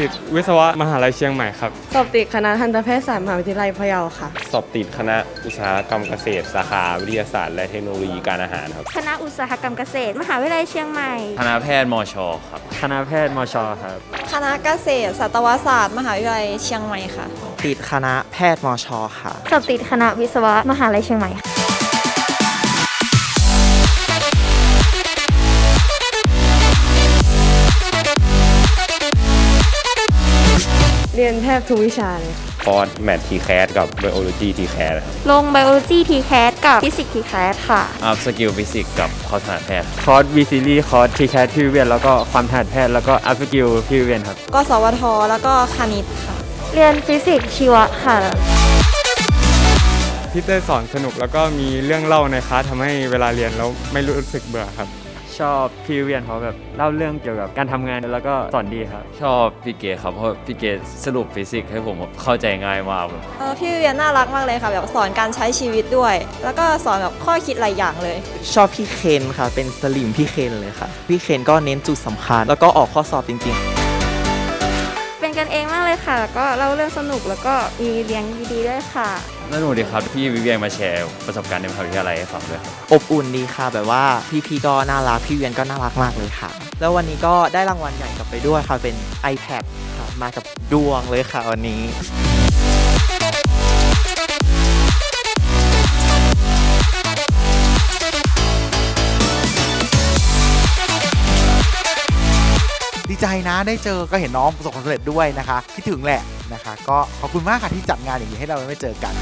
ติดวิศวะมหาลัยเชียงใหม่ครับ สอบติดคณะทันตแพทยศาสตร์มหาวิทยาลัยพะเยาค่ะ สอบติดคณะอุตสาหกรรมเกษตร สาขาวิทยาศาสตร์และเทคโนโลยีการอาหารครับ คณะอุตสาหกรรมเกษตร มหาวิทยาลัยเชียงใหม่ คณะแพทย์มชครับ คณะแพทย์มชครับ คณะเกษตรสัตวศาสตร์ มหาวิทยาลัยเชียงใหม่ค่ะ ติดคณะแพทย์มชค่ะ สอบติดคณะวิศวะมหาลัยเชียงใหม่ค่ะ เรียนแทบทุกวิชาเลยค่ะคอร์สแมททีแคสกับไบโอโลจีทีแคสครับลง biology t c a s กับ physics t c a s ค่ะ อัพสกิลฟิสิกส์กับคอร์สคณะแพทย์คอร์สวีซีรีคอร์สทีแคทพี่วิเวียนแล้วก็ความถนัดแพทย์แล้วก็อัพสกิลพี่วิเวียนครับกสวทแล้วก็คณิตค่ะ เรียนฟิสิกส์ชีวะค่ะ พี่เต้ยสอนสนุกแล้วก็มีเรื่องเล่าในคลาสทำให้เวลาเรียนแล้วไม่รู้สึกเบื่อครับ ชอบพี่วิเวียนเขาแบบเล่าเรื่องเกี่ยวกับการทำงานแล้วก็สอนดีครับ ชอบพี่เกดครับเพราะพี่เกดสรุปฟิสิกส์ให้ผมเข้าใจง่ายมากเลยเออพี่วิเวียนน่ารักมากเลยค่ะ แบบสอนการใช้ชีวิตด้วย แล้วก็สอนแบบข้อคิดหลายอย่างเลย ชอบพี่เคนค่ะ เป็นสลิมพี่เคนเลยค่ะ พี่เคนก็เน้นจุดสำคัญ แล้วก็ออกข้อสอบจริงเป็น กันเองมากเลยค่ะ แล้วก็เล่าเรื่องสนุกแล้วก็มีเลี้ยงดีๆด้วยค่ะ น่าหนูดีครับที่วิเวียนมาแชร์ประสบการณ์ในมหาวิทยาลัยให้ฟังด้วยครับๆอบอุ่นดีค่ะแบบว่าพี่ๆก็น่ารักพี่เวียนก็น่ารักมากเลยค่ะ แล้ววันนี้ก็ได้รางวัลใหญ่กลับไปด้วยค่ะเป็น iPad ค่ะมากับดวงเลยค่ะวันนี้ ดีใจนะได้เจอก็เห็นน้องประสบความสำเร็จด้วยนะคะคิดถึงแหละนะคะ ก็ขอบคุณมากค่ะที่จัดงานอย่างนี้ให้เราได้เจอกัน